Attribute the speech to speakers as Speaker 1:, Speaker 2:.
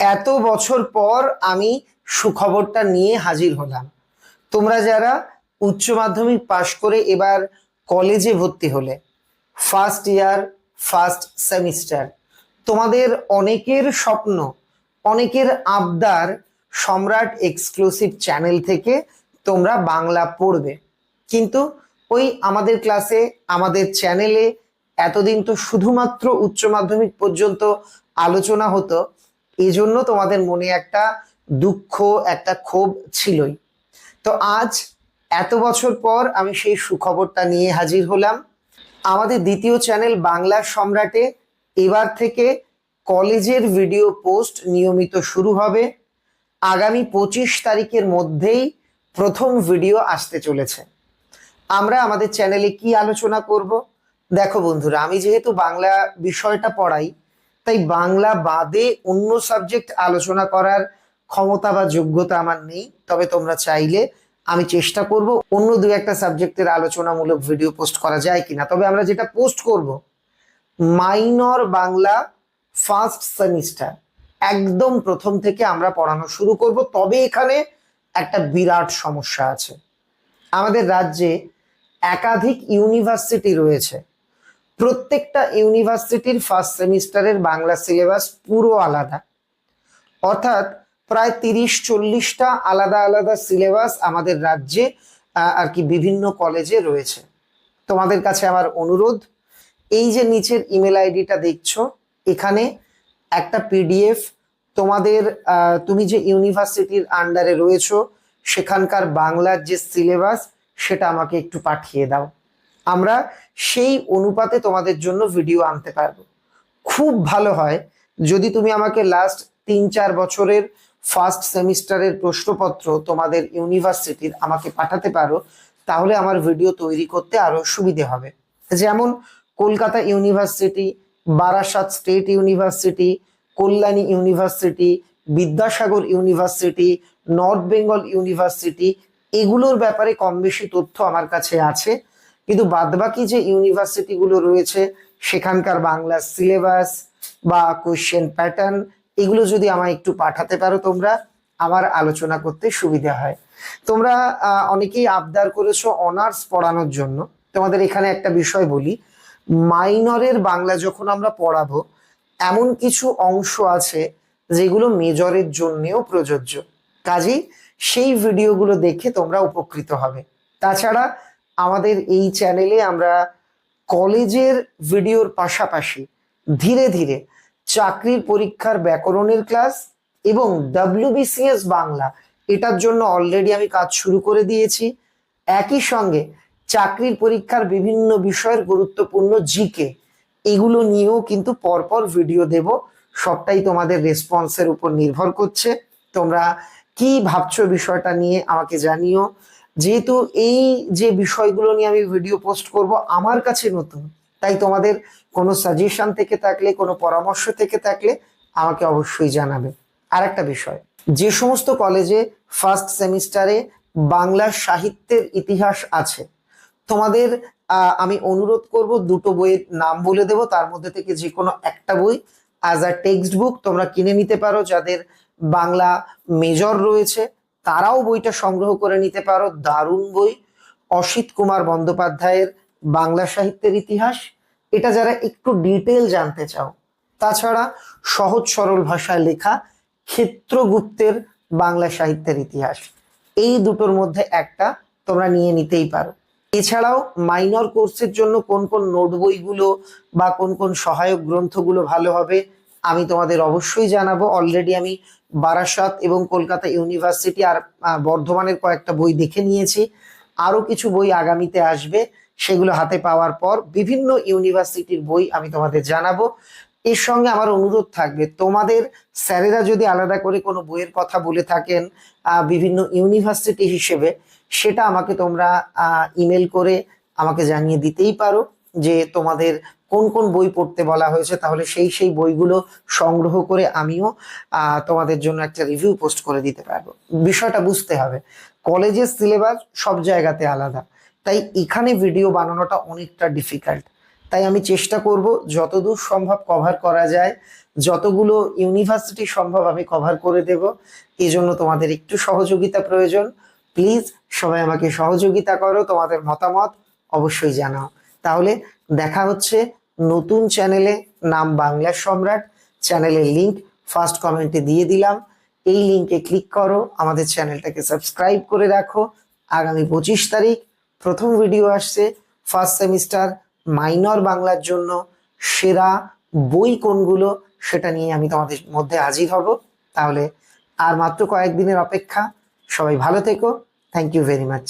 Speaker 1: এত বছর পর আমি সুখবরটা নিয়ে হাজির হলাম। তোমরা যারা উচ্চ মাধ্যমিক পাশ করে এবার কলেজে ভর্তি হলে ফার্স্ট ইয়ার ফার্স্ট সেমিস্টার তোমাদের অনেকের স্বপ্ন, অনেকের আবদার সম্রাট এক্সক্লুসিভ চ্যানেল থেকে তোমরা বাংলা পড়বে। কিন্তু ওই আমাদের ক্লাসে আমাদের চ্যানেলে এতদিন তো শুধুমাত্র উচ্চ মাধ্যমিক পর্যন্ত আলোচনা হতো এই জন্য তোমাদের মনে একটা দুঃখ, একটা ক্ষোভ ছিলই। তো আজ এত বছর পর আমি সেই সুখবরটা নিয়ে হাজির হলাম। আমাদের দ্বিতীয় চ্যানেল বাংলা সম্রাটে এবার থেকে কলেজের ভিডিও পোস্ট নিয়মিত শুরু হবে। আগামী পঁচিশ তারিখের মধ্যেই প্রথম ভিডিও আসতে চলেছে। আমরা আমাদের চ্যানেলে কি আলোচনা করব? দেখো বন্ধুরা, আমি যেহেতু বাংলা বিষয়টা পড়াই তাই বাংলা বাদে অন্য সাবজেক্ট আলোচনা করার ক্ষমতা বা যোগ্যতা আমার নেই। তবে তোমরা চাইলে আমি চেষ্টা করব অন্য দু একটা সাবজেক্টের আলোচনামূলক ভিডিও পোস্ট করা যায় কিনা। তবে আমরা যেটা পোস্ট করব মাইনর বাংলা ফার্স্ট সেমিস্টার একদম প্রথম থেকে আমরা পড়ানো শুরু করব, তবে এখানে একটা বিরাট সমস্যা আছে। আমাদের রাজ্যে একাধিক ইউনিভার্সিটি রয়েছে। প্রত্যেকটা ইউনিভার্সিটির ফার্স্ট সেমিস্টারের বাংলা সিলেবাস পুরো আলাদা। অর্থাৎ প্রায় তিরিশ, চল্লিশটা আলাদা আলাদা সিলেবাস আমাদের রাজ্যে আর কি বিভিন্ন কলেজে রয়েছে। তোমাদের কাছে আমার অনুরোধ, এই যে নিচের ইমেল আইডিটা দেখছ, এখানে একটা পিডিএফ তোমাদের তুমি যে ইউনিভার্সিটির আন্ডারে রয়েছো, সেখানকার বাংলার যে সিলেবাস সেটা আমাকে একটু পাঠিয়ে দাও। আমরা সেই অনুপাতে তোমাদের জন্য ভিডিও আনতে পারব। খুব ভালো হয়। যদি তুমি আমাকে লাস্ট তিন চার বছরের ফার্স্ট সেমিস্টারের প্রশ্নপত্র তোমাদের ইউনিভার্সিটির আমাকে পাঠাতে পারো, তাহলে আমার ভিডিও তৈরি করতে আরও সুবিধে হবে। যেমন Kolkata university Barasat state university Kalyani university Vidyasagar university north Bengal university এগুলোর ব্যাপারে কম বেশি তথ্য আমার কাছে আছে। কিন্তু বাদবাকি যে ইউনিভার্সিটিগুলো রয়েছে, সেখানকার বাংলা সিলেবাস বা কোশ্চেন প্যাটার্ন এগুলো যদি আমায় একটু পাঠাতে পারো তোমরা, আমার আলোচনা করতে সুবিধা হয়। তোমরা অনেকেই আবদার করেছ অনার্স পড়ানোর জন্য। তোমাদের এখানে একটা বিষয় বলি মাইনরের বাংলা যখন আমরা পড়াবো, এমন কিছু অংশ আছে যেগুলো মেজরের জন্যেও প্রযোজ্য। কাজেই সেই ভিডিওগুলো দেখে তোমরা উপকৃত হবে। তাছাড়া আমাদের এই চ্যানেলে আমরা কলেজের ভিডিওর পাশাপাশি ধীরে ধীরে চাকরির পরীক্ষার ব্যাকরণের ক্লাস এবং ডাব্লিউবিসিএস বাংলা এটার জন্য অলরেডি আমি কাজ শুরু করে দিয়েছি। একই সঙ্গে চাকরির পরীক্ষার বিভিন্ন বিষয়ের গুরুত্বপূর্ণ জিকে এগুলো নিয়েও কিন্তু পরপর ভিডিও দেব। সবটাই তোমাদের রেসপন্সের উপর নির্ভর করছে। তোমরা কি ভাবছ বিষয়টা নিয়ে আমাকে জানিও। যেহেতু এই যে বিষয়গুলো নিয়ে আমি ভিডিও পোস্ট করব আমার কাছে নতুন, তাই তোমাদের কোনো সাজেশন থেকে থাকলে, কোনো পরামর্শ থেকে থাকলে আমাকে অবশ্যই জানাবে। আর একটা বিষয়, যে সমস্ত কলেজে ফার্স্ট সেমিস্টারে বাংলা সাহিত্যের ইতিহাস আছে, তোমাদের আমি অনুরোধ করব দুটো বইয়ের নাম বলে দেব, তার মধ্যে থেকে যে কোনো একটা বই অ্যাজ আ টেক্সট বুক তোমরা কিনে নিতে পারো, যাদের বাংলা মেজর রয়েছে। তারাও বইটা সংগ্রহ করে নিতে পারো। দারুণ বই। অসিত কুমার বন্দ্যোপাধ্যায়ের বাংলা সাহিত্যের ইতিহাস। এটা যারা একটু ডিটেল জানতে চাও। তাছাড়া সহজ সরল ভাষায় লেখা ক্ষেত্রগুপ্তের বাংলা সাহিত্যের ইতিহাস। এই দুটোর মধ্যে একটা তোমরা নিয়ে নিতেই পারো। এছাড়াও মাইনর কোর্সের জন্য কোন কোন নোট বইগুলো বা কোন কোন সহায়ক গ্রন্থগুলো ভালো হবে আমি তোমাদের অবশ্যই জানাব। অলরেডি আমি বারাসাত এবং কলকাতা ইউনিভার্সিটি আর বর্ধমানের কয়েকটা বই দেখে নিয়েছি। আরও কিছু বই আগামীতে আসবে, সেগুলো হাতে পাওয়ার পর বিভিন্ন ইউনিভার্সিটির বই আমি তোমাদের জানাব। এর সঙ্গে আমার অনুরোধ থাকবে, তোমাদের স্যারেরা যদি আলাদা করে কোনো বইয়ের কথা বলে থাকেন বিভিন্ন ইউনিভার্সিটি হিসেবে, সেটা আমাকে তোমরা ইমেল করে আমাকে জানিয়ে দিতেই পারো যে তোমাদের কোন কোন বই পড়তে বলা হয়েছে, তাহলে সেই সেই বইগুলো সংগ্রহ করে আমিও তোমাদের জন্য একটা রিভিউ পোস্ট করে দিতে পারব। বিষয়টা বুঝতে হবে। কলেজের সিলেবাস সব জায়গাতে আলাদা। তাই এখানে ভিডিও বানানোটা অনেকটা ডিফিকাল্ট তাই আমি চেষ্টা করব যতদূর সম্ভব কভার করা যায়, যতগুলো ইউনিভার্সিটি সম্ভব আমি কভার করে দেব। এই জন্য তোমাদের একটু সহযোগিতা প্রয়োজন। প্লিজ সবাই আমাকে সহযোগিতা করো, তোমাদের মতামত অবশ্যই জানাও। তাহলে দেখা হচ্ছে নতুন চ্যানেলে, নাম বাংলা সম্রাট, চ্যানেলের লিংক ফার্স্ট কমেন্টে দিয়ে দিলাম। এই লিংকে ক্লিক করো, আমাদের চ্যানেলটাকে সাবস্ক্রাইব করে রাখো। আগামী পঁচিশ তারিখ প্রথম ভিডিও আসছে ফার্স্ট সেমিস্টার মাইনর বাংলার জন্য। সেরা বই কোনগুলো সেটা নিয়ে আমি তোমাদের মধ্যে হাজির হব। তাহলে আর মাত্র কয়েকদিনের অপেক্ষা। সবাই ভালো থেকো। Thank you very much